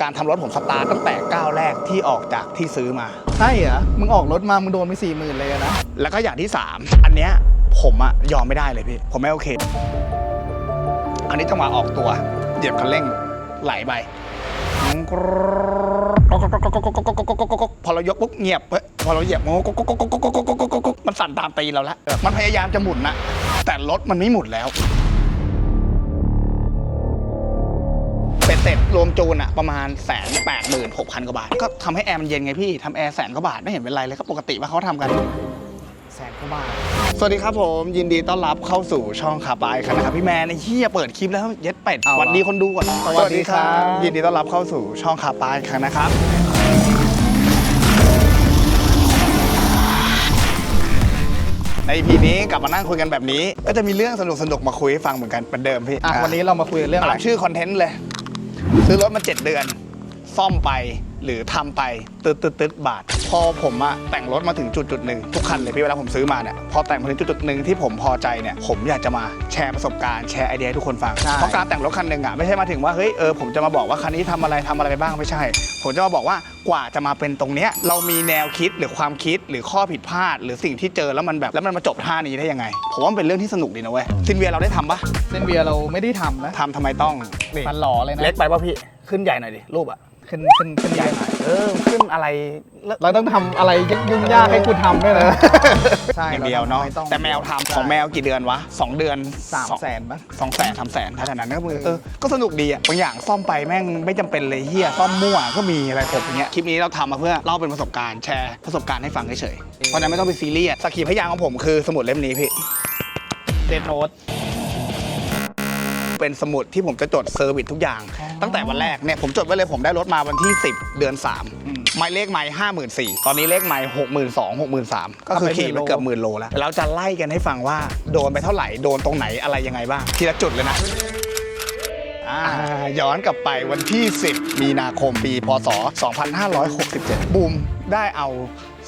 การทำรถผมสตาร์ทตั้งแต่ก้าวแรกที่ออกจากที่ซื้อมา ใช่เหรอ มึงออกรถมา มึงโดนไปสี่หมื่นเลยอะนะ แล้วก็อย่างที่ 3 อันเนี้ยผมอะยอมไม่ได้เลยพี่ ผมไม่โอเค อันนี้จังหวะออกตัว เหยียบคันเร่งไหลไปพอเรายกปุ๊บเงียบเฮ้ยพอเราเหยียบมันสั่นตามตีนเราแล้วมันพยายามจะหมุนนะแต่รถมันไม่หมุนแล้ว ร็จรวมจูนอะประมาณแสนแปดหมื่นหกพันกว่าบาท ก็ทำให้แอร์มันเย็นไงพี่ทำแอร์แสนกว่าบาทไม่เห็นเป็นไรเลยก็ปกติว่าเขาทำกัน แสนกว่าบาท สวัสดีครับผมยินดีต้อนรับเข้าสู่ช่องขาปายครับนะครับพี่แมนไอ้เหี้ยเปิดคลิปแล้วเย็ดเป็ดเอาสวัสดีคนดูก่อนสวัสดีครับยินดีต้อนรับเข้าสู่ช่องขาปายครับนะครับ ใน EP นี้กลับมานั่งคุยกันแบบนี้ ก็จะมีเรื่องสนุกสนุกๆมาคุยให้ฟังเหมือนกันเหมือนเดิมพี่อะวันนี้เรามาคุยกันเรื่องอะไรตามชื่อคอนเทนต์เลย ซื้อรถมา 7 เดือน ซ่อมไปหรือทำไปตึ๊ดตึ๊ดตึ๊ดบาท พอผมอะแต่งรถมาถึงจุดจุดหนึ่งทุกคันเลยพี่เวลาผมซื้อมาเนี่ยพอแต่งมาถึงจุดจุดหนึ่งที่ผมพอใจเนี่ยผมอยากจะมาแชร์ประสบการณ์แชร์ไอเดียให้ทุกคนฟังใช่เพราะการแต่งรถคันหนึ่งอะไม่ใช่มาถึงว่าเฮ้ยเออผมจะมาบอกว่าคันนี้ทำอะไรทำอะไรไปบ้างไม่ใช่ ผมจะมาบอกว่ากว่าจะมาเป็นตรงเนี้ยเรามีแนวคิดหรือความคิดหรือข้อผิดพลาด หรือสิ่งที่เจอแล้วมันแบบแล้วมันมาจบท่านี้ได้ยังไงผมว่ามันเป็นเรื่องที่สนุกดีนะเว้ยซินเวียเราได้ทำปะเส้นเบียร์เราไม่ได้ทำนะทำทำไมต้องนี่ฟันหล่อเลยนะเล็กไปป่ะพี่ขึ้นใหญ่หน่อยดิรูปอะขึ้นขึ้นขึ้นใหญ่หน่อย เออขึ้นอะไรแล้วเราต้องทำอะไรยุ่งยากให้กูทำด้วยนะใช่อย่างเดียวเนาะไม่ต้องแต่แมวทำของแมวกี่เดือนวะสองเดือนสามแสนปะสองแสนสามแสนถ้าขนาดนั้นก็มือเออก็สนุกดีอะบางอย่างซ่อมไปแม่งไม่จำเป็นเลยเฮียซ่อมมั่วก็มีอะไรผมอย่างเงี้ยคลิปนี้เราทำมาเพื่อเล่าเป็นประสบการณ์แชร์ประสบการณ์ให้ฟังเฉยๆเพราะฉะนั้นไม่ต้องไปซีเรียสสักขีพยานของผมคือสมุดเล่มนี้พี่ เดทโนต เป็นสมุดที่ผมจะจดเซอร์วิสทุกอย่าง ตั้งแต่วันแรกเนี่ยผมจดไว้เลยผมได้รถมาวันที่ 10 เดือน3ไมล์เลขไมล์ห้าหมื่นสี่ตอนนี้เลขไมล์หกหมื่นสองหกหมื่นสามก็คือขี่ไปเกือบหมื่นโลแล้วเราจะไล่กันให้ฟังว่าโดนไปเท่าไหร่โดนตรงไหนอะไรยังไงบ้างทีละจุดเลยนะอ่าย้อนกลับไปวันที่ 10 มีนาคมปี พศ 2567 บูมได้เอา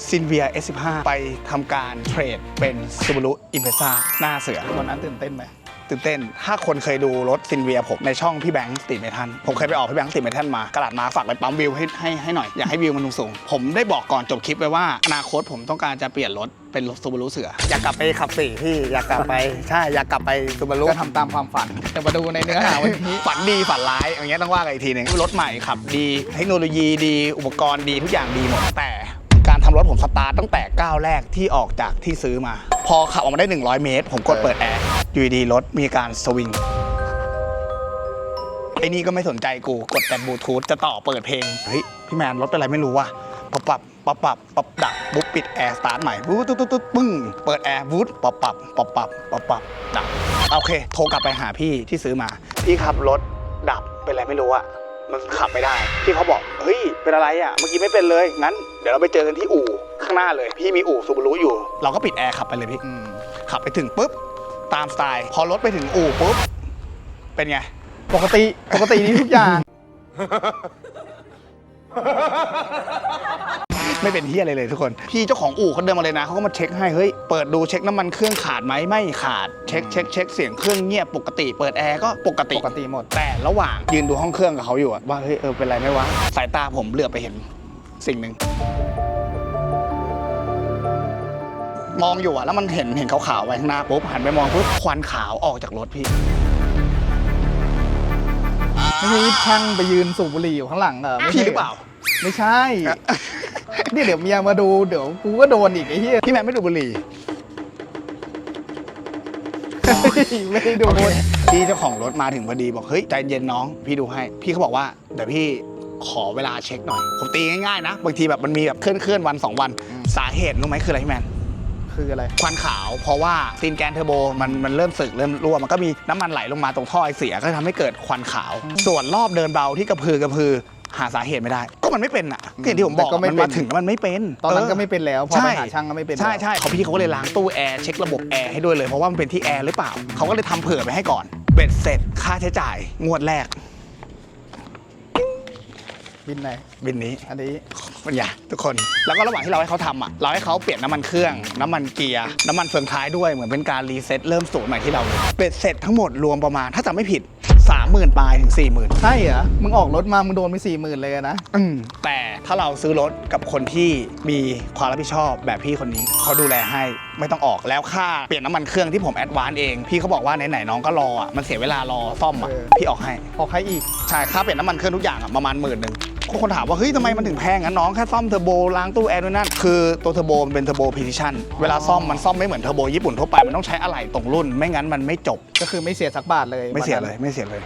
ซินเวีย S15 ไปทำการเทรดเป็น Subaru Impreza หน้าเสือวันนั้นตื่นเต้นไหม ตื่นเต้น ถ้าคนเคยดูรถซินเวียผมในช่องพี่แบงค์สตรีทเมทันผมเคยไปออกพี่แบงค์สตรีทเมทันมากระดาษมาฝากไปปั๊มวิวให้ให้ให้หน่อยอยากให้วิวมันสูงๆผมได้บอกก่อนจบคลิปไปว่าอนาคตผมต้องการจะเปลี่ยนรถเป็นรถซูบารุเสือ อยากกลับไปขับสี่พี่อยากกลับไป ใช่อยากกลับไปซูบารุก็ทำตามความฝันจะมาดูในเนื้อหาวันนี้ ฝันดีฝันร้ายอย่างเงี้ยต้องว่ากันอีกทีหนึงรถใหม่ขับดี เทคโนโลยีดีอุปกรณ์ดีทุกอย่างดีหมดแต่ การทำรถผมสตาร์ทตั้งแต่ก้าวแรกที่ออกจากที่ซื้อมา พอขับออกมาได้ 100 เมตร ผมกดเปิดแอร์อยู่ดีๆรถมีการสวิงไอ้นี่ก็ไม่สนใจกูกดแต่บลูทูธจะต่อเปิดเพลงเฮ้ยพี่แมนรถเป็นอะไรไม่รู้ว่ะปับปับปับปับปับดับบุ๊บปิดแอร์สตาร์ทใหม่บุ๊บตุ๊ดตุ๊ดตุ๊ดปึ้งเปิดแอร์บุ๊บปับปับปับปับปับปับดับโอเค โทรกลับไปหาพี่ที่ซื้อมาพี่ขับรถดับเป็นอะไรไม่รู้อะมันขับไม่ได้ พี่เขาบอกเฮ้ยเป็นอะไรอะเมื่อกี้ไม่เป็นเลยงั้นเดี๋ยวเราไปเจอกันที่อู่ข้างหน้าเลย พี่มีอู่ซูบารุอยู่ เราก็ปิดแอร์ขับไปเลยพี่อืมขับไปถึงปุ๊บตามสไตล์ พอรถไปถึงอู่ปุ๊บ เป็นไง ปกติปกตินี่ทุกอย่าง ไม่เป็นที่อะไรเลยทุกคน พี่เจ้าของอู่เขาเดินมาเลยนะเขาก็มาเช็คให้เฮ้ยเปิดดูเช็คน้ำมันเครื่องขาดไหมไม่ขาดเช็คเช็คเช็คเสียงเครื่องเงียบปกติ เปิดแอร์ก็ปกติปกติหมดแต่ระหว่างยืนดูห้องเครื่องกับเขาอยู่อะว่าเฮ้ยเออเป็นไรไหมวะสายตาผมเหลือบไปเห็น สิ่งหนึ่งมองอยู่อะแล้วมันเห็นเห็นขาวๆไว้ข้างหน้าปุ๊บหันไปมองปุ๊บควันขาวออกจากรถพี่ไม่ใช่ช่างไปยืนสูบบุหรี่อยู่ข้างหลังเหรอไม่ใช่พี่หรือเปล่า ไม่ใช่นี่เดี๋ยวเมียมาดูเดี๋ยวกูก็โดนอีกไอ้เหี้ยพี่แมนไม่ดูดบุหรี่ไม่ได้โดน พี่เจ้าของรถมาถึงพอดีบอกเฮ้ยใจเย็นน้อง พี่ดูให้ พี่เขาบอกว่าเดี๋ยวพี่ ขอเวลาเช็คหน่อย ผมตีง่ายๆนะ บางทีแบบมันมีแบบเคลื่อนเคลื่อนๆวันสองวัน สาเหตุรู้ไหมคืออะไรพี่แมนคืออะไรควันขาวเพราะว่าซีนแกนเทอร์โบมันมันเริ่มสึกเริ่มรั่วมันก็มีน้ำมันไหลลงมาตรงท่อไอเสียก็ทำให้เกิดควันขาว ส่วนรอบเดินเบาที่กระพือกระพือหาสาเหตุไม่ได้ ก็มันไม่เป็นอะก็อย่างที่ผมบอกแต่ก็ไม่มันเป็มานถึงแล้วมันไม่เป็น ตอนนั้นเก็ไม่เป็นแล้วพอใช่ไปหาช่างก็ไม่เป็นใช่แล้วใช่เขาพี่เขาก็เลยล้างตู้แอร์เช็คระบบแอร์ให้ด้วยเลยเพราะว่ามันเป็นที่แอร์หรือเปล่าเขาก็เลยทำเผื่อไปให้ก่อนเบ็ดเสร็จค่าใช้จ่ายงวดแรก บินไหน บินนี้อันนี้ ปัญญาทุกคน แล้วก็ระหว่างที่เราให้เขาทำอะ เราให้เขาเปลี่ยนน้ำมันเครื่อง น้ำมันเกียร์ น้ำมันเฟืองท้ายด้วยเหมือนเป็นการรีเซ็ตเริ่มศูนย์ใหม่ที่เราเลยเบ็ดเสร็จทั้งหมดรวมประมาณ ถ้าจำไม่ผิด3หมื่นปลายถึงสี่หมื่นใช่เหรอ มึงออกรถมา มึงโดนไปสี่หมื่นเลยนะแต่ถ้าเราซื้อรถกับคนที่มีความรับผิดชอบแบบพี่คนนี้เขาดูแลให้ไม่ต้องออกแล้วค่าเปลี่ยนน้ำมันเครื่องที่ผมแอดวานซ์เอง พี่เขาบอกว่าไหนๆน้องก็รออะมันเสียเวลารอซ่อมอะเออ พี่ออกให้ ออกให้อีก ใช่ค่าเปลี่ยนน้ำมันเครื่องทุกอย่างอะประมาณหมื่นหนึ่ง คนถามว่าเฮ้ยทำไมมันถึงแพงงั้นน้องแค่ซ่อมเทอร์โบล้างตู้แอร์ด้วยนั่นคือตัวเทอร์โบมันเป็นเทอร์โบพิซิชันเวลาซ่อมมันซ่อมไม่เหมือนเทอร์โบญี่ปุ่นทั่วไปมันต้องใช้อะไหล่ตรงรุ่น ไม่งั้นมันไม่จบ ก็คือไม่เสียสักบาทเลยไม่เสียเลยวันนั้นไม่เสียเลย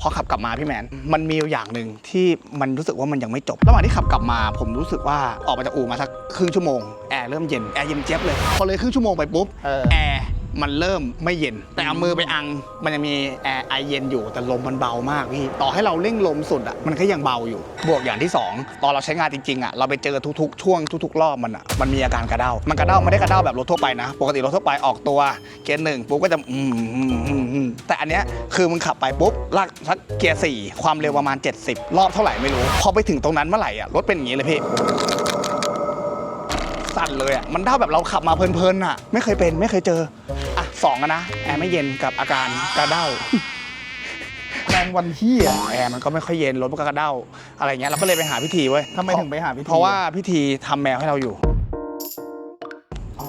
พอขับกลับมาพี่แมน มันมีอยู่อย่างหนึ่งที่มันรู้สึกว่ามันยังไม่จบ ระหว่างที่ขับกลับมา ผมรู้สึกว่าออกมาจากอู่มาสักครึ่งชั่วโมงแอร์เริ่มเย็นแอร์เย็นเจี๊ยบเลยพอเลยครึ่งชั่วโมงไปปุ๊บเออแอร์ มันเริ่มไม่เย็น แต่เอามือไปอังมันยังมีแอร์ไอเย็นอยู่แต่ลมมันเบามากพี่ต่อให้เราเร่งลมสุดอะมันก็ยังเบาอยู่ บวกอย่างที่สองตอนเราใช้งานจริงๆอะเราไปเจอทุกๆ ช่วงทุกๆ รอบมันอะมันมีอาการกระเด้ามันกระเด้าไม่ได้กระเด้าแบบรถทั่วไปนะ ปกติรถทั่วไปออกตัวเกียร์หนึ่งปุ๊บก็จะอืมอืมอืมอืมแต่อันเนี้ยคือมึงขับไปปุ๊บลากสักเกียร์สี่ความเร็วประมาณ 70 รอบเท่าไหร่ไม่รู้พอไปถึงตรงนั้นเมื่อไหร่อะรถเป็นอย่างนี้เลยพี่ สั่นเลยอะมันเท่าแบบเราขับมาเพลินๆอะ ไม่เคยเป็นไม่เคยเจออะสองอะนะแอร์ไม่เย็นกับอาการกระเด้าแรงวันที่อะแอร์มันก็ไม่ค่อยเย็นรถมันก็กระเด้าอะไรเงี้ยเราก็เลยไปหาพิธีเว้ยทำไมถึงไปหาพิธี เพราะว่าพิธีทำแมวให้เราอยู่อ๋อ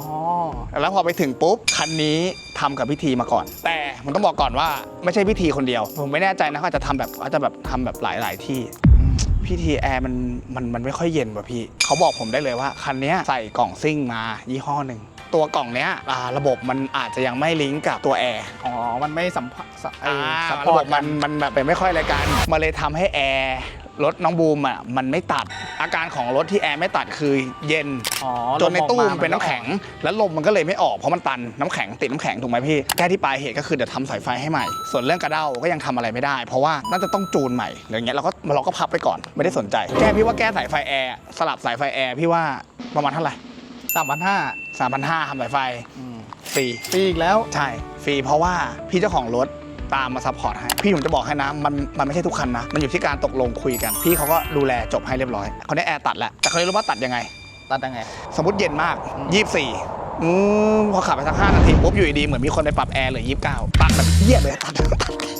แล้วพอไปถึงปุ๊บคันนี้ทำกับพิธีมาก่อน แต่มันต้องบอกก่อนว่าไม่ใช่พิธีคนเดียว ผมไม่แน่ใจนะเขาอาจจะทำแบบอาจจะแบบทำแบบหลาย ๆ ที่ พิธีแอร์มันมันมันไม่ค่อยเย็นว่ะพี่ เขาบอกผมได้เลยว่า คันเนี้ยใส่กล่องซิ่งมายี่ห้อหนึ่งตัวกล่องเนี้ยอ่าระบบมันอาจจะยังไม่ลิงก์กับตัวแอร์ อ๋อ มันไม่สัมผัสสะเออ่าอซัพพระอบร์ตบมันมันแบบเป็นไม่ค่อยรายการมาเลยทำให้แอร์ รถน้องบูมอะมันไม่ตัด อาการของรถที่แอร์ไม่ตัดคือเย็น อ๋อจนในตู้ลออกามันเป็นน้ำแข็ง แล้วลมมันก็เลยไม่ออกเพราะมันตันน้ำแข็งติดน้ำแข็งถูกไหมพี่ แก้ที่ปลายเหตุก็คือเดี๋ยวทำสายไฟให้ใหม่ ส่วนเรื่องกระเด้าก็ยังทำอะไรไม่ได้ เพราะว่าน่าจะต้องจูนใหม่หรืออย่างเงี้ยเราก็เราก็พับไปก่อนไม่ได้สนใจ แก้พี่ว่าแก้สายไฟแอร์สลับสายไฟแอร์พี่ว่าประมาณเท่าไหร่สามพันห้าสามพันห้าทำสายไฟฟรีปีอีกแล้ว ใช่ ฟรีเพราะว่าพี่เจ้าของรถ ตามมาซัพพอร์ตให้ พี่ผมจะบอกให้นะ มันมันไม่ใช่ทุกคันนะ มันอยู่ที่การตกลงคุยกัน พี่เขาก็ดูแลจบให้เรียบร้อยเขาได้แอร์ตัดแล้วแต่เขาไม่รู้ว่าตัดยังไง ตัดยังไง สมมติเย็นมาก 24อืมพอขับไปสักห้านาทีปุ๊บอยู่ดีๆเหมือนมีคนไปปรับแอร์เหลือ29ตัดแบบเยี่ยเลยตัด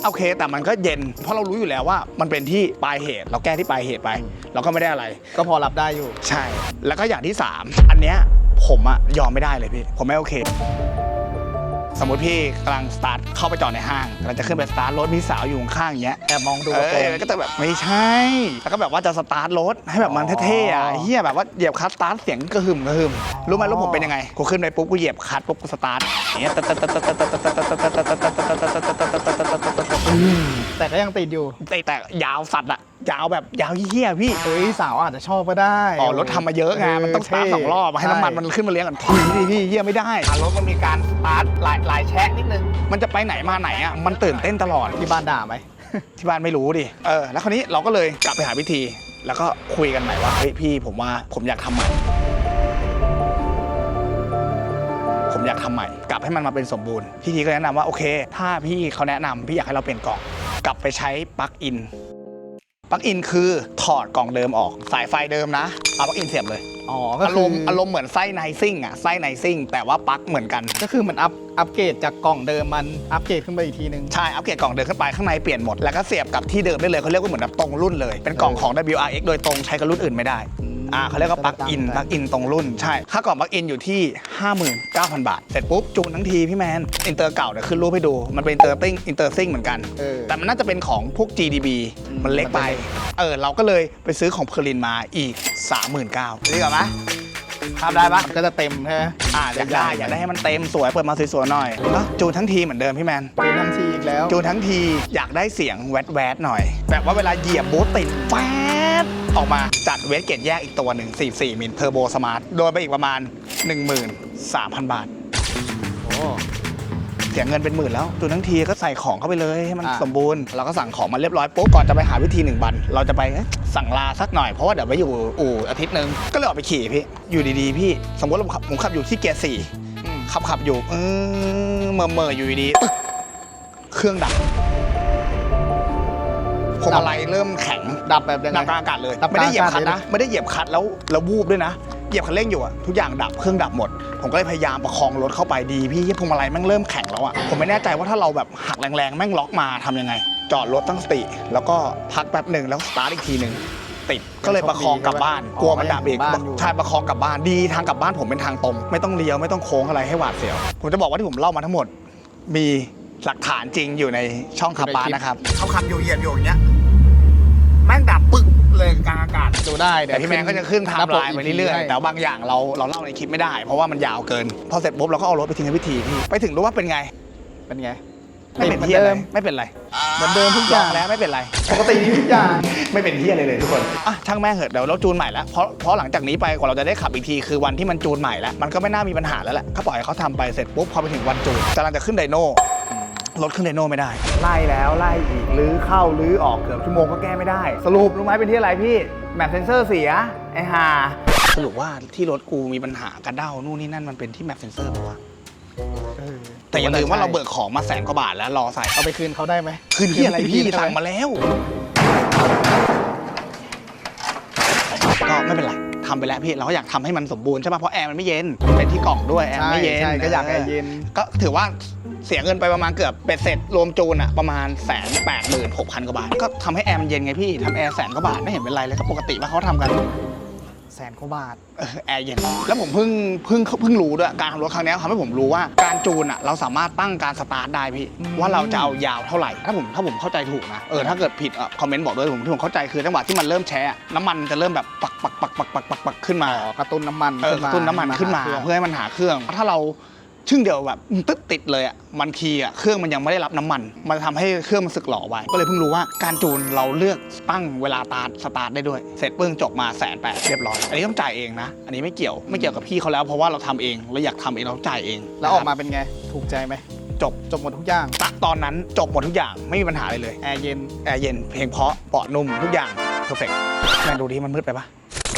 โอเค แต่มันก็เย็น เพราะเรารู้อยู่แล้วว่ามันเป็นที่ปลายเหตุ เราแก้ที่ปลายเหตุไป เราก็ไม่ได้อะไร ก็พอรับได้อยู่ ใช่ แล้วก็อย่างที่ 3 อันเนี้ยผมอะยอมไม่ได้เลยพี่ ผมไม่โอเค สมมติพี่กำลังสตาร์ทเข้าไปจอดในห้างกำลังจะขึ้นไปสตาร์ทรถมีสาวอยู่ข้างๆอย่างเงี้ยแอบมองดูเอกระโปรองก็จะแบบไม่ใช่ แล้วก็แบบว่าจะสตาร์ทรถให้แบบมันเท่ๆอะอ๋อ เฮียแบบว่าเหยียบคลัตช์สตาร์ทเสียงกระหึ่มกระหึ่มรู้ไหมรถผมเป็นยังไงกูขึ้นไปปุ๊บกูเหยียบคลัตช์ปุ๊บกูสตาร์ทอย่างเงี้ย แต่ก็ยังติดอยู่ แต่แต่ยาวสัตว์อะยาวแบบยาวเฮี้ยๆพี่เฮ้ยสาวอาจจะชอบก็ได้อ๋อรถทำมาเยอะไงมันต้องสตาร์ทสองรอบให้น้ำมันมันขึ้นมาเลี้ยงกันทีดิพี่เฮี้ยไม่ได้รถมันมีการสตาร์ทหลายหลายแชะนิดนึงมันจะไปไหนมาไหนอะมันตื่นเต้นตลอดที่บ้านด่าไหมที่บ้านไม่รู้ดิเออแล้วคราวนี้เราก็เลยกลับไปหาพิธี แล้วก็คุยกันใหม่ว่าเฮ้ยพี่ผมว่าผมอยากทำใหม่ อยากทำใหม่ กลับให้มันมาเป็นสมบูรณ์ พี่ทีก็แนะนำว่าโอเค ถ้าพี่เขาแนะนำพี่อยากให้เราเปลี่ยนกล่อง กลับไปใช้ปลั๊กอินปลั๊กอินคือถอดกล่องเดิมออกสายไฟเดิมนะเอาปลั๊กอินเสียบเลยอ๋อก็อารคือมณ์อารมณ์เหมือนไส้ไนซิ่งอะไส้ไนซิ่งแต่ว่าปลั๊กเหมือนกัน ก็คือมันอัพอัปเกรดจากกล่องเดิมมันอัปเกรดขึ้นไปอีกทีนึง ใช่ อัปเกรดกล่องเดินขึ้นไปข้างในเปลี่ยนหมด แล้วก็เสียบกับที่เดิมได้เลยเขาเรียกว่าเหมือนแบบตรงรุ่นเลย เป็นกล่องของ WRX โดยตรงใช้กับรุ่นอื่นไม่ได้ อ่าเขาเรียกว่าปลั๊กอินปลั๊กอินตรงรุ่นใช่ค่ากล่องปลั๊กอินอยู่ที่ 59,000 บาท เสร็จปุ๊บจูนทั้งทีพี่แมนอินเตอร์เก่าเดี๋ยวขึ้นรูปให้ดูมันเป็นอินเตอร์ติ้งอินเตอร์ซิงเหมือนกัน เออ แต่มันน่าจะเป็นของพวก GDB อืมมันเล็กไปเออเราก็เลยไปซื้อของเพอร์ลินมาอีก 39,000ดีกว่าไหมทำได้ปะมันก็จะเต็มใช่ไหมอ่าอยากได้อยากได้ให้มันเต็มสวยเปิดมาสวยๆหน่อยแล้วจูนทั้งทีเหมือนเดิมพี่แมนจูนทันทีอี กแล้วจูนทั้งทีอยากได้เสียงแวดแวดๆหน่อย แบบว่าเวลาเหยียบบูทติดแฟดออกมาจัดเวทเกตแยกอีกตัวหนึ่ง44มิลเทอร์โบสมาร์ทโดนไปอีกประมาณ 13,000 บาท โอ้ เสียเงินเป็นหมื่นแล้วจูนทั้งทีก็ใส่ของเข้าไปเลยให้มันอะ สมบูรณ์เราก็สั่งของมาเรียบร้อยปุ๊บก่อนจะไปหาวิธีหนึ่งบัน เราจะไปเอ๊ะสั่งลาสักหน่อยเพราะว่าเดี๋ยวไปอยู่อู่อาทิตย์หนึ่งก็เลยออกไปขี่พี่อยู่ดีๆ พี่สมมติเราขับผมขับอยู่ที่เกียร์สี่ อืมขับขับอยู่เออเมื่อเมื่อๆอยู่ดีๆตึ๊ก เครื่องดับพวงมาลัยเริ่มแข็งดับแบบยังไงดับกลางอากาศเลยดับไม่ได้เหยียบกลางคัอานกาศเลยนะ นะไม่ได้เหยียบคันแล้วแล้ววูบด้วยนะเหยียบคันเร่งอยู่อะทุกอย่างดับเครื่องดับหมด ผมก็เลยพยายามประคองรถเข้าไปดีพี่พวงมาลัยแม่งเริ่มแข็งแล้วอะผมไม่แน่ใจว่าถ้าเราแบบหักแรงๆแม่งล็อกมาทำยังไงจจอดรถตั้งสติ แล้วก็พักแป๊บหนึ่งแล้วสตาร์ทอีกทีหนึ่งติดก็เลยประคองกลับบ้าน กลัวมันดับอีก บ้านอยู่ ใช่ประคองกลับบ้านดีทางกลับบ้านผมเป็นทางตรง ไม่ต้องเลี้ยวไม่ต้องโค้งอะไรให้หวาดเสียว ผมจะบอกว่าที่ผมเล่ามาทั้งหมด มี หลักฐานจริงอยู่ในช่องขับบ้านนะครับ เขาขับอยู่เหยียบอยู่อย่างเงี้ยแม่งดับปึกเลยกลางอากาศ ดูได้เดี๋ยแต่วพี่แมนก็จะขึ้นไทม์ไลน์ไปเรื่อยๆ แต่ว่าบางอย่างเราเราเล่าในคลิปไม่ได้ เพราะว่ามันยาวเกิน พอเสร็จปุ๊บเราก็เอารถไปทิ้งให้พิธีพี่ไปถึงรู้ว่าเป็นไงเป็นไงไม่เป็นเหมือนเที่ยอะไรเดิมไม่เป็นไรเหมือนเดิมทุกอลอย่างงแล้วไม่เป็นไร ปกติดีทุกอย่าง ไม่เป็นที่อะไรเลยทุกคน อะช่างแม่งเหอะเดี๋ยวเราจูนใหม่แล้วเพราะเพราะหลังจากนี้ไปกว่าเราจะได้ขับอีกทีคือวันที่มันจูนใหม่แล้ว มันก็ไม่น่ามีปัญหาแล้วแหละก็ปล่อยให้เขาทำไปเสร็จปุ๊บพอไปถึงวันจูนกำลังจะขึ้นไดโน่ รถขึ้นไดโน่ไม่ได้ ไล่แล้วไล่อีกลื้อเข้าลื้อออกเกือบชั่วโมงก็แก้ไม่ได้ สรุปรู้ไหมเป็นที่อะไรพี่แมปเซนเซอร์เสีย ไอ้ห่าสรุปว่าที่รถกูมีปัญหากระเด้านู่นนี่นั่นมันเป็นที่แมปเซนเซอร์ปะวะแต่อย่าลืมว่าเราเบิกของมาแสนกว่าบาทแล้วรอใส่เอาไปคืนเขาได้ไหมคืนที่อะไรพี่คืนสั่งมาแล้ว ก็ไม่เป็นไรทำไปแล้วพี่เราก็อยากทำให้มันสมบูรณ์ใช่ป่ะเพราะแอร์มันไม่เย็นเป็นที่กล่องด้วยแอร์ใช่ไม่เย็นใช่ก็อยากแอร์เย็นก็ถือว่า เสียเงินไปประมาณเกือบเป็ดเสร็จรวมจูนอะประมาณแสนแปดหมื่นหกพันกว่าบาท ก็ทำให้แอร์มันเย็นไงพี่ทำแอร์แสนกว่าบาทไม่เห็นเป็นไรเลยก็ปกติว่าเขาทำกันแสนกว่าบาท เออแอร์เย็น แล้วผมเพิ่งเพิ่งเพิ่งรู้ด้วยการทำรถครั้งนี้ทำให้ผมรู้ว่าการจูนอะเราสามารถตั้งการสตาร์ทได้พี่อืมว่าเราจะเอายาวเท่าไหร่ ถ้าผมถ้าผมเข้าใจถูกนะ เออถ้าเกิดผิดอะคอมเมนต์บอกด้วยผมที่ผมเข้าใจคือจังหวะที่มันเริ่มแช่อะน้ำมันจะเริ่มแบบปักปักปักปักปักปักปักขึ้นมา อ๋อกระตุ้นน้ำมันเออกระตุ้นน้ำมันขึ้นมาหเครื่องเพื่อให้มันหาเครื่อง ถ้าเรา ชึ่งเดียวแบบตึ๊ดติดเลยอะมันคีย์อะเครื่องมันยังไม่ได้รับน้ำมัน มันจะทำให้เครื่องมันสึกหล่อไว้ ก็เลยเพิ่งรู้ว่าการจูนเราเลือกตั้งเวลาตาร์ทสตาร์ทได้ด้วย เสร็จปึ้งจบมาแสนแปดเรียบร้อย อันนี้ต้องจ่ายเองนะ อันนี้ไม่เกี่ยวไม่เกี่ยวกับพี่เขาแล้วเพราะว่าเราทำเองเราอยากทำเองเราจ่ายเอง แล้วออกมาเป็นไงถูกใจไหมจบจบหมดทุกอย่างตะตอนนั้นจบหมดทุกอย่างไม่มีปัญหาเลยเลยแอร์เย็นแอร์เย็นเพลงเพราะเบาะนุ่มทุกอย่างเพอร์เฟกต์แม่งดูดิมันมืดไปปะ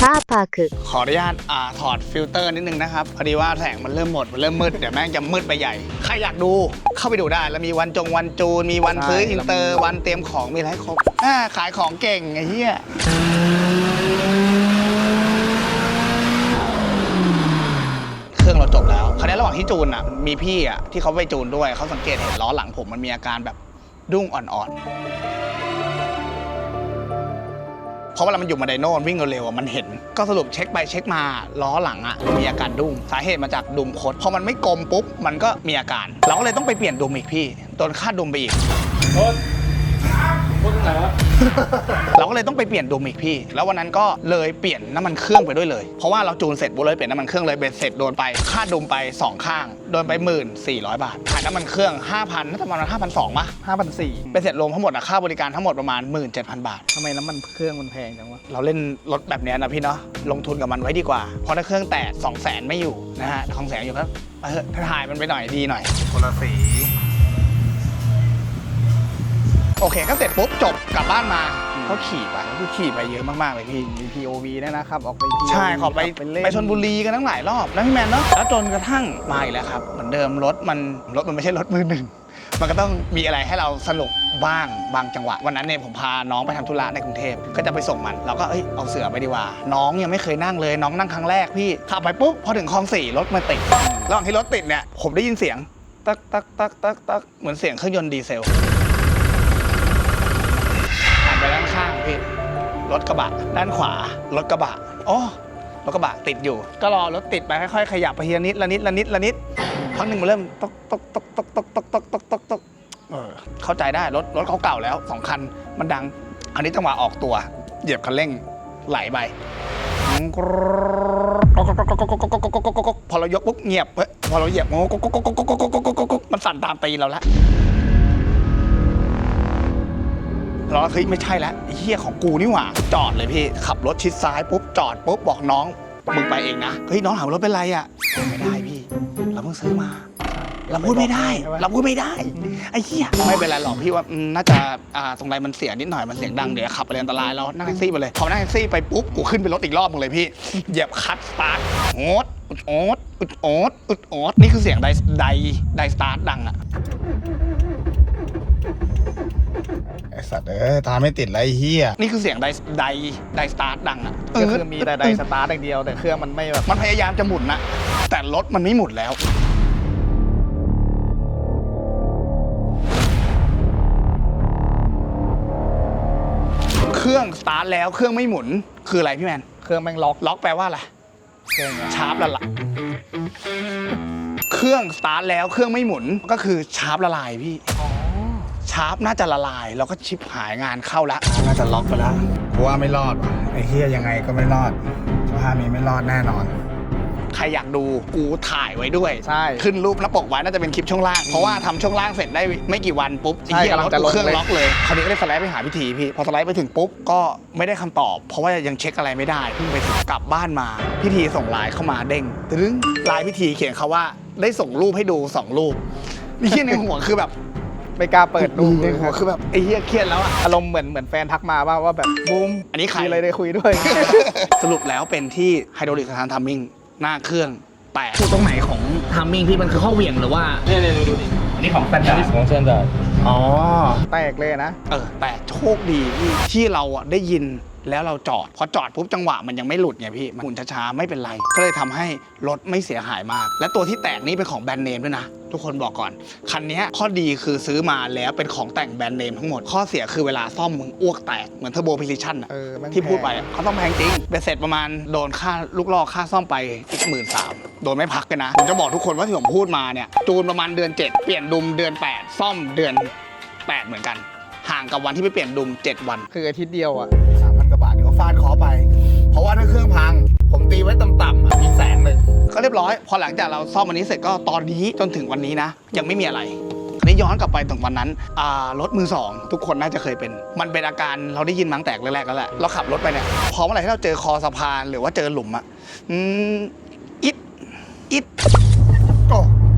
カーパーク ขออนุญาตอ่าถอดฟิลเตอร์นิดนึงนะครับ พอดีว่าแสงมันเริ่มหมด มันเริ่มมืด เดี๋ยวแม่งจะมืดไปใหญ่ ใครอยากดูเข้าไปดูได้ แล้วมีวันจงวันจูน มีวันซื้อ ใช่ อินเตอร์ วันเตรียมของ มีอะไรให้ครบอ่าขายของเก่งไอ้เหี้ย เครื่องเราจบแล้ว คราวนี้ระหว่างที่จูนอ่ะ มีพี่อ่ะที่เขาไปจูนด้วย เขาสังเกตเห็นล้อหลังผมมันมีอาการแบบดุ้งอ่อนๆ เพราะเวลามันอยู่มาไดโน่วิ่งเร็วๆอะมันเห็น ก็สรุปเช็คไปเช็คมาล้อหลังอะมีอาการดุ้มสาเหตุมาจากดุมคดพอมันไม่กลมปุ๊บมันก็มีอาการเราก็เลยต้องไปเปลี่ยนดุมอีกพี่โดนค่าดุมไปอีก เราก็เลยต้องไปเปลี่ยนดุมอีกพี่ แล้ววันนั้นก็เลยเปลี่ยนน้ำมันเครื่องไปด้วยเลย เพราะว่าเราจูนเสร็จบุเลยเปลี่ยนน้ำมันเครื่องเลยเบ็ดเสร็จโดนไปค่าดุมไปสองข้าง โดนไปหมื่นสี่ร้อยบาทขายน้ำมันเครื่อง 5,000น่าจะประมาณ5,200ป่ะ5,400เป็นเสร็จรวมทั้งหมดอะค่าบริการทั้งหมดประมาณ 17,000 บาท ทำไมน้ำมันเครื่องมันแพงจังวะ เราเล่นรถแบบเนี้ยนะพี่เนาะลงทุนกับมันไว้ดีกว่า เพราะถ้าเครื่องแตก2 0 0 0 0 0 ไม่อยู่นะฮะของแสนอยู่ครับเออถ้าถ่ายมันไปหน่อยดีหน่อย คนละสี โอเคก็เสร็จปุ๊บจบกลับบ้านมาเขาขี่ไปก็คือขี่ไปเยอะมากๆเลยพี่มี POV ด้วยนะครับ ออกไป POV ใช่ขอไปขับเล่นไปชนบุรีกันทั้งหลายรอบนะพี่แมนเนาะแล้วจนกระทั่งมาอีกแล้วครับ เหมือนเดิมรถมันรถมันไม่ใช่รถมือหนึ่ง มันก็ต้องมีอะไรให้เราสนุกบ้างบางจังหวะ วันนั้นเนี่ยผมพาน้องไปทำธุระในกรุงเทพก็จะไปส่งมันเราก็เอ้ยเอาเสือไปดีกว่า น้องยังไม่เคยนั่งเลย น้องนั่งครั้งแรกพี่ขับไปปุ๊บพอถึงคลองสี่รถมันติดระหว่างที่รถติดเนี่ยผมได้ยินเสียงตักตักตักตักตักเหมือนเสียงเครื่องยนต์ดีเซลหันไปด้านข้างพี่ รถกระบะ ด้านขวารถกระบะอ๋อรถกระบะติดอยู่ ก็รอรถติดไปค่อยๆขยับไปทีละนิดละนิดละนิดละนิดพักหนึ่งมันเริ่มตกตกตกตกตกตกตกตกตกตกเออเข้าใจได้รถรถเขาเก่าแล้วสองคันมันดัง อันนี้จังหวะออกตัว เหยียบคันเร่งไหลไปพอเรายกปุ๊บเงียบพอเราเหยียบมันสั่นตามตีเราแล้ว เราก็เฮ้ยไม่ใช่แล้วไอ้เฮียของกูนี่หว่าจอดเลยพี่ขับรถชิดซ้ายปุ๊บจอดปุ๊บบอกน้องมึงไปเองนะเฮ้ยน้องถามว่ารถเป็นไรอะไม่ได้พี่เราเพิ่งซื้อมา เราพูดไม่ได้เราพูดไม่ได้ไอ้เหี้ยไม่เป็นไรหรอกพี่ว่าอืมน่าจะอ่าตรงไหนมันเสียนิดหน่อยมันเสียงดังเดี๋ยวขับไปเลยอันตรายเรานั่งแท็กซี่ไปเลยพอนั่งแท็กซี่ไปปุ๊บกูขึ้นไปรถอีกรอบมึงเลยพี่เหยียบคลัตช์สตาร์ทโอ๊ตอุดโอ๊ตอุดโอ๊ตอุดโอ๊ตนี่คือเสียงไดไดไดสตาร์ทดังอะ สัตว์เอ้ยตามไม่ติดไรเฮียนี่คือเสียงไดไดไดสตาร์ทดังอะก็คือมีแต่ไดสตาร์ทอย่างเดียว แต่เครื่องมันไม่แบบมันพยายามจะหมุนนะแต่รถมันไม่หมุนแล้วพรื่องสตาร์ทแล้วเครื่องไม่หมุนคืออะไรพี่แมนเครื่องแม่งล็อกล็อกแปลว่าอะไรเครื่องเนี่ยชาร์ปละลายเครื่องสตาร์ทแล้วเครื่องไม่หมุนก็คือชาร์ปละลายพี่อ๋อ ชาร์ปน่าจะละลาย แล้วก็ชิปหายงานเข้าแล้วน่าจะล็อกไปแล้วกูว่าไม่รอดว่ะไอ้เฮียยังไงก็ไม่รอดสภาพนี้ไม่รอดแน่นอน ใครอยากดูกูถ่ายไว้ด้วย ใช่ขึ้นรูปหน้าปกไว้น่าจะเป็นคลิปช่วงล่าง เพราะว่าทำช่วงล่างเสร็จได้ไม่กี่วันปุ๊บใช่ไอ้เหี้ยกำลังจะลงเครื่องเลย ล็อกเลยคราวนี้ก็เลยสไลด์ไปหาพิธีพี่ พอสไลด์ไปถึงปุ๊บก็ไม่ได้คำตอบ เพราะว่ายังเช็คอะไรไม่ได้เพิ่งไปถึงกลับบ้านมาพิธีส่งไลน์เข้ามาเด้งตึ้งไลน์พิธีเขียนเขาว่าได้ส่งรูปให้ดูสองรูปนี่ในหัวคือแบบ ไม่กล้าเปิดดูในหัวคือแบบไอ้เหี้ยเครียดแล้วอะอารมณ์เหมือนเหมือนแฟนทักมาว่าว่าแบบบูมอันนี้ใคร มีอะไรได้คุยด้วย สรุปแล้วเป็นที่ไฮดรอลิกสถานทัมมิ่งหน้าเครื่องแตกคือตรงไหนของทัมมิ่งพี่มันคือข้อเหวี่ยงหรือว่าเนี่ยเนี่ยดูดูดิอันนี้ของสแตนอันดาร์นี้ดของเซนดาร์ดอ๋อแตกเลยนะ เออแต่โชคดีที่ที่เราอะได้ยิน แล้วเราจอด พอจอดปุ๊บจังหวะมันยังไม่หลุดไงพี่ มันหมุนช้าๆไม่เป็นไร ก็เลยทำให้รถไม่เสียหายมาก และตัวที่แตกนี่เป็นของแบรนด์เนมด้วยนะ ทุกคนบอกก่อน คันเนี้ยข้อดีคือซื้อมาแล้วเป็นของแต่งแบรนด์เนมทั้งหมด ข้อเสียคือเวลาซ่อมมึงอ้วกแตก เหมือนเทอร์โบพิซิชันอะเออแม่งที่พูดไปแพงอะเขาต้องแพงจริงเบ็ดเสร็จประมาณโดนค่าลูกลอกค่าซ่อมไปอีกหมื่นสามโดนไม่พักเลยนะ ผมจะบอกทุกคนว่าที่ผมพูดมาเนี่ยจูนประมาณเดือน 7 เปลี่ยนดุมเดือน 8 ซ่อมเดือน 8 เหมือนกัน ห่างกับวันที่ไปเปลี่ยนดุม 7 วัน คืออาทิตย์เดียวอะ ฟาดคอไป เพราะว่าถ้าเครื่องพัง ผมตีไว้ต่ำๆอะอีกแสนหนึ่งก็เรียบร้อย พอหลังจากเราซ่อมวันนี้เสร็จก็ตอนนี้จนถึงวันนี้นะ ยังไม่มีอะไรอันนี้ย้อนกลับไปถึงวันนั้นอ่ารถมือสองทุกคนน่าจะเคยเป็น มันเป็นอาการเราได้ยินมั้งแตกแรกๆแล้วแหละเราขับรถไปเนี่ยพอเมื่อไหร่ที่เราเจอคอสะพานหรือว่าเจอหลุมอะอืมอิดอิด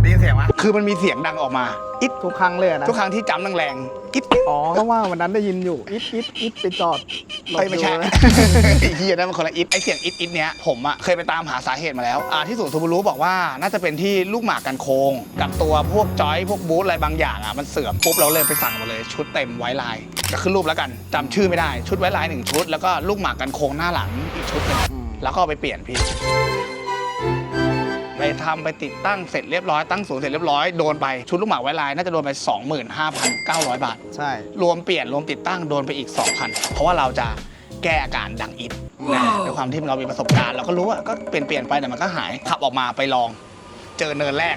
ได้ยินเสียงไหมคือมันมีเสียงดังออกมา อิดทุกครั้งเลยอะนะทุกครั้งที่จำแรงๆอิดอ๋อก็ว่าวันนั้นได้ยินอยู่อิดอิดอิดไปจอดหลบเอ้ยไม่ใช่ดูนะ ไอ้เฮียนั่นมันคนละอิดไอเสียงอิดอิดเนี้ยผมอะเคยไปตามหาสาเหตุมาแล้วอ่าที่ศูนย์ซูบูรุบอกว่าน่าจะเป็นที่ลูกหมากกันโคง กับตัวพวกจอยพวกบูธอะไรบางอย่างอะมันเสื่อมปุ๊บเราเลยไปสั่งมาเลยชุดเต็มไว้ลายจะขึ้นรูปแล้วกันจำชื่อไม่ได้ชุดไว้ลายหนึ่งชุดแล้วก็ลูกหมากกันโคงหน้าหลังอีกชุดหนึ่งอืมแล้วก็เอาไปเปลี่ยนพี่ ไปทำไปติดตั้งเสร็จเรียบร้อยตั้งศูนย์เสร็จเรียบร้อยโดนไปชุดลูกหมากไว้ลายน่าจะโดนไป 25,900 บาท ใช่ รวมเปลี่ยนรวมติดตั้งโดนไปอีก 2,000 เพราะว่าเราจะแก้อาการดังอิดนะด้วยความที่เรามีประสบการณ์เราก็รู้ว่าก็เปลี่ยนเปลี่ยนไปแต่มันก็หายขับออกมาไปลอง เจอเนินแรก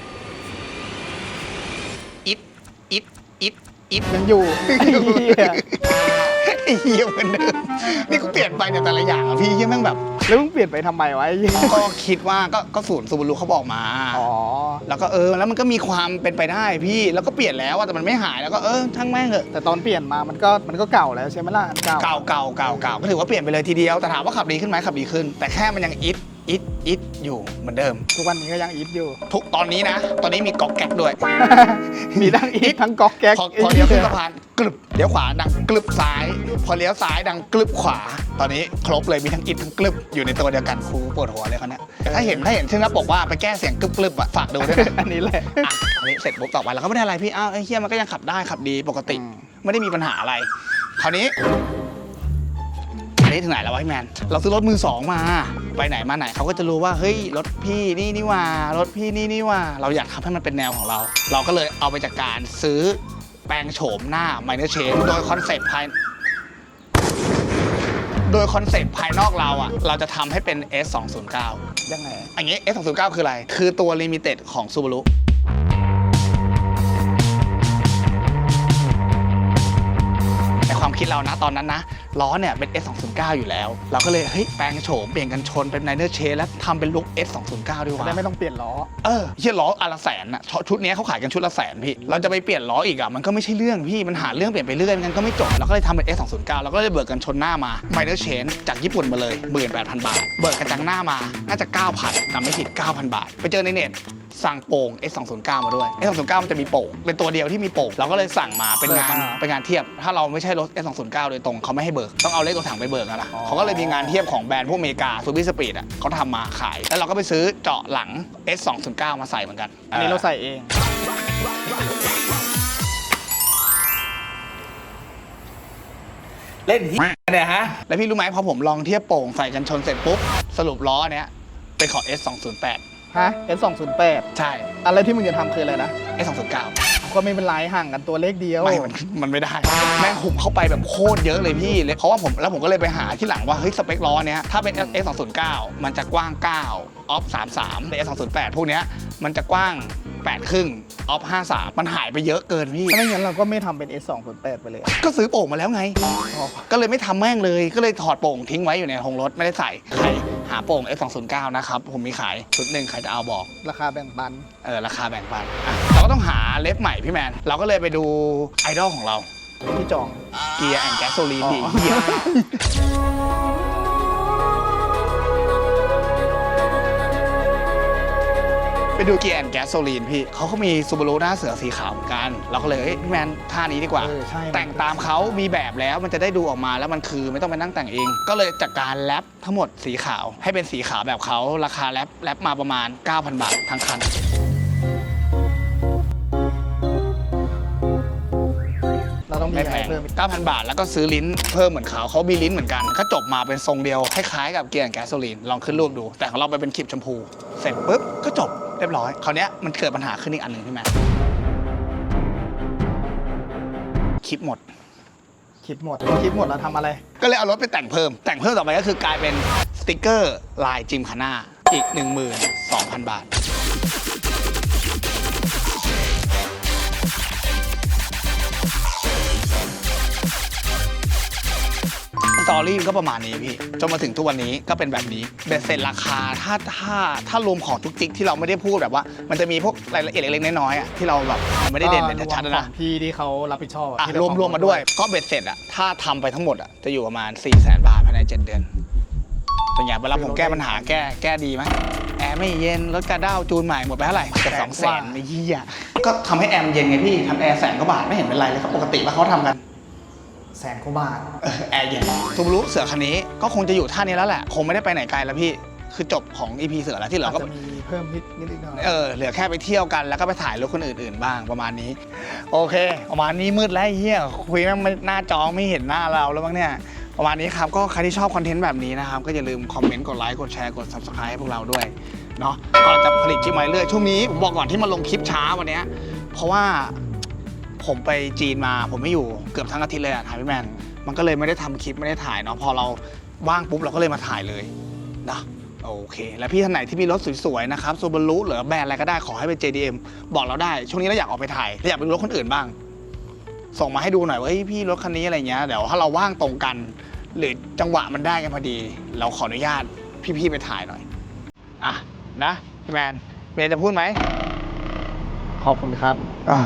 อิดอิดอิดอิดยังอยู่ ไอ้เหี้ยไอ้ เฮียเหมือนเดิมนี่กูเปลี่ยนไปแต่แต่ละอย่างอะพี่เฮียแม่งแบบ แล้วมึงเปลี่ยนไปทำไมวะไอ้เหี้ยก็คิดว่าก็ก็ศูนย์ซูบูรุเขาบอกมา อ๋อ แล้วก็เออ แล้วมันก็มีความเป็นไปได้พี่แล้วก็เปลี่ยนแล้วอะแต่มันไม่หายแล้วก็เออช่างแม่งเถอะแต่ตอนเปลี่ยนมามันก็มันก็เก่าแล้วใช่ไหมล่ะเก่า เก่าเก่าเก่าเก่าก็ถือว่าเปลี่ยนไปเลยทีเดียวแต่ถามว่าขับดีขึ้นไหมขับดีขึ้น แต่แค่มันยังอิดอิดอิดอยู่เหมือนเดิม ทุกวันนี้ก็ยังอิดอยู่ ทุกตอนนี้นะ ตอนนี้มีก๊อกแก๊กด้วย มีทั้งอิดทั้งก๊อกแก๊กพอพอเลี้ยวขึ้นสะพาน กลึบเลี้ยวขวาดังกลึบซ้าย พอเลี้ยวซ้ายดังกลึบขวา ตอนนี้ครบเลยมีทั้งอิดทั้งกลึบอยู่ในตัวเดียวกันครูปวดหัวเลยเขาเนี่ยถ้าเห็นถ้าเห็นชื่อหน้าปกว่าไปแก้เสียงกลึบกลึบอะฝากดูด้วยนะอันนี้แหละอะอันนี้เสร็จปุ๊บต่อไปเราก็ไม่ได้อะไรพี่อ้าวไอ้เฮียมันก็ยังขับได้ขับดีปกติอืมไม่ได้มีปัญหาอะไร คราวนี้อันนี้ถึงไหนแล้ววะพี่แมน เราซื้อรถมือสองมา ไปไหนมาไหนเขาก็จะรู้ว่าเฮ้ยรถพี่นี่นี่หว่ารถพี่นี่นี่หว่า เราอยากทำให้มันเป็นแนวของเรา เราก็เลยเอาไปจากการซื้อ แปลงโฉมหน้า Minor Change โดยคอนเซปต์ภายโดยคอนเซปต์ภายนอกเราอะเราจะทำให้เป็น S209 ยังไง อันนี้ S209 คืออะไร คือตัวลิมิเต็ดของ Subaru ความคิดเรานะตอนนั้นนะล้อเนี่ยเป็น S209 อยู่แล้ว เราก็เลยเฮ้ยแปลงโฉมเปลี่ยนกันชนเป็น n i n e r Change แล้วทำเป็นลุค S209 ดีกจะว่า ได้ไม่ต้องเปลี่ยนล้อ เออเชี่ยล้ออันละแสนอะชุดเนี้ยเขาขายกันชุดละแสนพี่ เราจะไปเปลี่ยนล้ออีกอะมันก็ไม่ใช่เรื่องพี่ มันหาเรื่องเปลี่ยนไปเรื่อยมันก็ไม่จบ เราก็เลยทำเป็น S209 เราก็เลยเบิกกันชนหน้ามา Minor Change จากญี่ปุ่นมาเลย 18,000 บาท เบิกกระจังหน้ามา น่าจะ 9,000จำไม่ผิด 9,000 บาท ไปเจอในเน็ต สั่งโป่ง S209 มาด้วย S209 มันจะมีโป่ง เป็นตัวเดียวที่มีโป่ง เราก็เลยสั่งมาเป็นงานเบิกมาเป็นงานเทียบ ถ้าเราไม่ใช่รถ S209 โดยตรงเขาไม่ให้เบิก ต้องเอาเลขตัวถังไปเบิกอะล่ะอ๋อเขาก็เลยมีงานเทียบของแบรนด์พวกอเมริกาซูบิสปีดอะเขาทำมาขาย แล้วเราก็ไปซื้อเจาะหลัง S209 มาใส่เหมือนกันอันนี้เราใส่เองเล่นที่เนี่ยฮะ แล้วพี่รู้ไหมพอผมลองเทียบโป่งใส่กันชนเสร็จปุ๊บ สรุปล้อเนี้ยเป็นของ S208 ฮะ S208 ใช่อะไรที่มึงจะทำคืออะไรนะ S209 ก็ไม่เป็นไรห่างกันตัวเลขเดียว ไม่มันมันไม่ได้ แม่งหุบเข้าไปแบบโคตรเยอะเลยพี่เลยเพราะว่าผมแล้วผมก็เลยไปหาที่หลังว่าเฮ้ยสเปคล้อเนี้ยถ้าเป็น S 2 0 9มันจะกว้าง 9 ออฟ 33แต่ S 2 0 8พวกเนี้ยมันจะกว้าง 8 ครึ่ง ออฟ 53 มันหายไปเยอะเกินพี่ ถ้าไม่งั้นเราก็ไม่ทำเป็น S 2 0 8 ไปเลยก็ซื้อโป่งมาแล้วไงอ๋อก็เลยไม่ทำแม่งเลย ก็เลยถอดโป่งทิ้งไว้อยู่ในห้องรถไม่ได้ใส่ใคร หาโป่ง F 2 0 9 นะครับ ผมมีขายชุดหนึ่งใครจะเอาบอก ราคาแบ่งปัน เออ ราคาแบ่งปันอะเราก็ต้องหาเล็บใหม่พี่แมน เราก็เลยไปดูไอดอลของเราพี่จอง เกียร์แอนแกสโซลีนดีอ๋อเหี้ย ไปดูเกียร์แอนแกสโซลีนพี่เขาก็มีซูบารุหน้าเสือสีขาวเหมือนกัน เราก็เลยเฮ้ยพี่แมนท่านี้ดีกว่า เออใช่ แต่งตามเขามีแบบแล้วมันจะได้ดูออกมาแล้วมันคือไม่ต้องไปนั่งแต่งเอง ก็เลยจัดการแรปทั้งหมดสีขาว ให้เป็นสีขาวแบบเขาราคาแรปแรปมาประมาณ 9,000 บาททั้งคัน เราต้องมีไม่อะแพไรงเพิ่มอีก9,000 บาท แล้วก็ซื้อลิ้นเพิ่มเหมือนเขาเขามีลิ้นเหมือนกันก็จบมาเป็นทรงเดียว คล้ายๆกับเกียร์แก๊สโซลีน ลองขึ้นรูปดู แต่ของเราไปเป็นคลิปชมพู เสร็จปุ๊บ ก็จบ เรียบร้อยคราวเนี้ยมันเกิดปัญหาขึ้นอีกอันหนึ่งพี่แม่คลิปหมด คลิปหมดคลิปหมดเราทำอะไร ก็เลยเอารถไปแต่งเพิ่ม แต่งเพิ่มต่อไปก็คือกลายเป็นสติกเกอร์ลายจิมคาน่าอีก 12,000 บาท ตอรี่มันก็ประมาณนี้พี่ จนมาถึงทุกวันนี้ก็เป็นแบบนี้เบ็ดเสร็จราคาถ้าถ้าถ้ารวมของทุกจิกที่เราไม่ได้พูดแบบว่า มันจะมีพวกรายละเอียดเล็กๆน้อยๆอะที่เราแบบไม่ได้เด่นเป็นชัดๆก็นะรวมของพี่ที่เขารับผิดชอบอะที่รเจ้วมของรวมมาด้วยก็เบ็ดเสร็จอะถ้าทำไปทั้งหมดอะจะอยู่ประมาณ4 0 0 0 0 0บาทภายใน7เดือนเป็นไงเวลาผมแก้ปัญหาแก้แก้ดีไหมแอร์ไม่เย็นรถกระด้าวจูนใหม่หมดไปเท่าไหร่เกือบสองแสนไม่เหี้ยก็ทำให้แอร์มันเย็นไงพี่ทำแอร์แสนกว่าบาทไม่เห็นเป็นไรเลยครับปกติว่าเขาทำกัน แสนกว่าบาทเออแอร์เย็นซูบารุเสือคันนี้ก็คงจะอยู่ท่านี้แล้วแหละ คงไม่ได้ไปไหนไกลแล้วพี่ คือจบของ EP เสือแล้วที่เหลือาอจก็ จะมีเพิ่มนิดนิดหน่อยเออ เหลือแค่ไปเที่ยวกันแล้วก็ไปถ่ายรถคนอื่นๆบ้างประมาณนี้ โอเค ประมาณนี้มืดแล้วไอ้เฮียคุยแม่งไม่หน้าจอไม่เห็นหน้าเราแล้วบ้างเนี่ย ประมาณนี้ครับ ก็ใครที่ชอบคอนเทนต์แบบนี้นะครับ ก็อย่าลืมคอมเมนต์กดไลค์กดแชร์กด subscribe ให้พวกเราด้วยเนาะก็จะผลิตคลิปมาเรื่อยช่วงนี้ผมบอกก่อนที่มาลงคลิปช้าวันเนี้ยเพราะว่า ผมไปจีนมาผมไม่อยู่เกือบทั้งอาทิตย์เลยอะถ่ายพี่แมนมันก็เลยไม่ได้ทำคลิปไม่ได้ถ่ายเนาะพอเราว่างปุ๊บเราก็เลยมาถ่ายเลยนะโอเค แล้วพี่ท่านไหนที่มีรถสวยๆนะครับซูบารุหรือแบรนด์อะไรก็ได้ขอให้เป็น JDM บอกเราได้ ช่วงนี้เราอยากออกไปถ่ายเราอยากไปดูรถคนอื่นบ้าง ส่งมาให้ดูหน่อยว่าเฮ้ยพี่รถคันนี้อะไรเงี้ยเดี๋ยวถ้าเราว่างตรงกัน หรือจังหวะมันได้กันพอดี เราขออนุญาตพี่ๆไปถ่ายหน่อยอะนะพี่แมนเมย์จะพูดไหมขอบคุณครับอ่า